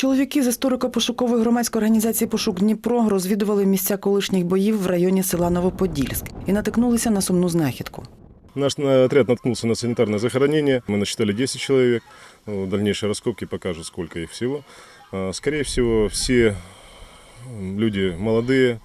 Чоловіки з історико-пошукової громадської організації Пошук Дніпро розвідували місця колишніх боїв в районі села Новоподільськ і натикнулися на сумну знахідку. Наш э, отряд наткнулся на санитарное захоронение. Мы насчитали 10 человек. Ну, Дальнейшие раскопки покажут, сколько их всего. А, Скорее всего, все м, люди молодые.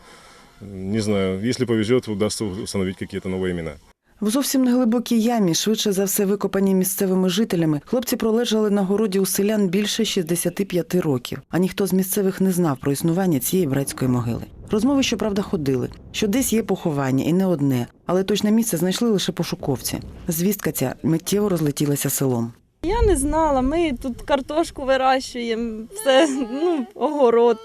Не знаю, если повезет, удастся установить какие-то новые имена. В зовсім неглибокій ямі, швидше за все викопані місцевими жителями, хлопці пролежали на городі у селян більше 65 років, а ніхто з місцевих не знав про існування цієї братської могили. Розмови, щоправда, ходили, що десь є поховання, і не одне, але точне місце знайшли лише пошуковці. Звістка ця миттєво розлетілася селом. Я не знала, ми тут картошку вирощуємо, все, ну, огород.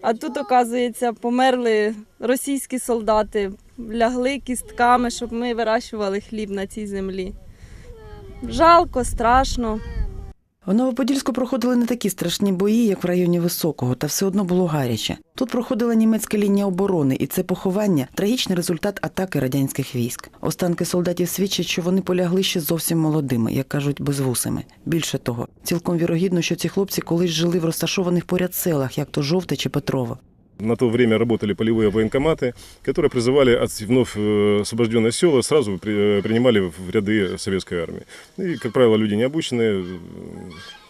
А тут, оказується, померли російські солдати, лягли кістками, щоб ми вирощували хліб на цій землі. Жалко, страшно. В Новоподільську проходили не такі страшні бої, як в районі Високого, та все одно було гаряче. Тут проходила німецька лінія оборони, і це поховання трагічний результат атаки радянських військ. Останки солдатів свідчать, що вони полягли ще зовсім молодими, як кажуть, безвусими. Більше того, цілком вірогідно, що ці хлопці колись жили в розташованих поряд селах, як то Жовте чи Петрово. На то время работали полевые военкоматы, которые призывали от вновь э, освобожденные села сразу при- э, принимали в ряды советской армии. И, как правило, люди не обученные э,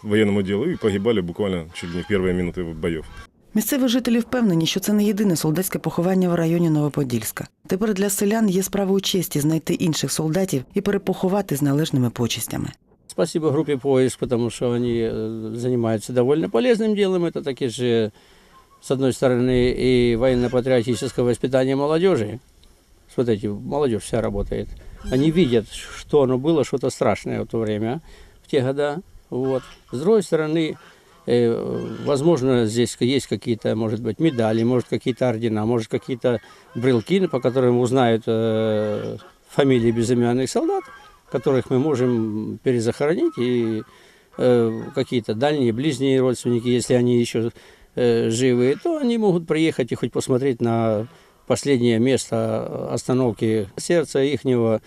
военному делу и погибали буквально чуть ли не в первые минуты боев. Місцеві жителі впевнені, що це не єдине солдатське поховання в районі Новоподільська. Тепер для селян є справою честі знайти інших солдатів і перепоховати з належними почестями. Спасибо группе «Поиск», потому что они э, занимаются довольно полезным делом. Это таки же, С одной стороны, и военно-патриотическое воспитание молодежи. Смотрите, молодежь вся работает. Они видят, что оно было, что-то страшное в то время, в те года. Вот. С другой стороны, э, возможно, здесь есть какие-то, может быть, медали, может, какие-то ордена, может, какие-то брелки, по которым узнают э, фамилии безымянных солдат которых мы можем перезахоронить, и э, какие-то дальние, ближние родственники, если они еще э, живы, то они могут приехать и хоть посмотреть на последнее место остановки сердца ихнего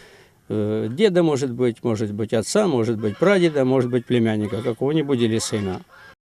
э, деда, может быть, может быть отца, может быть прадеда, может быть племянника какого-нибудь или сына.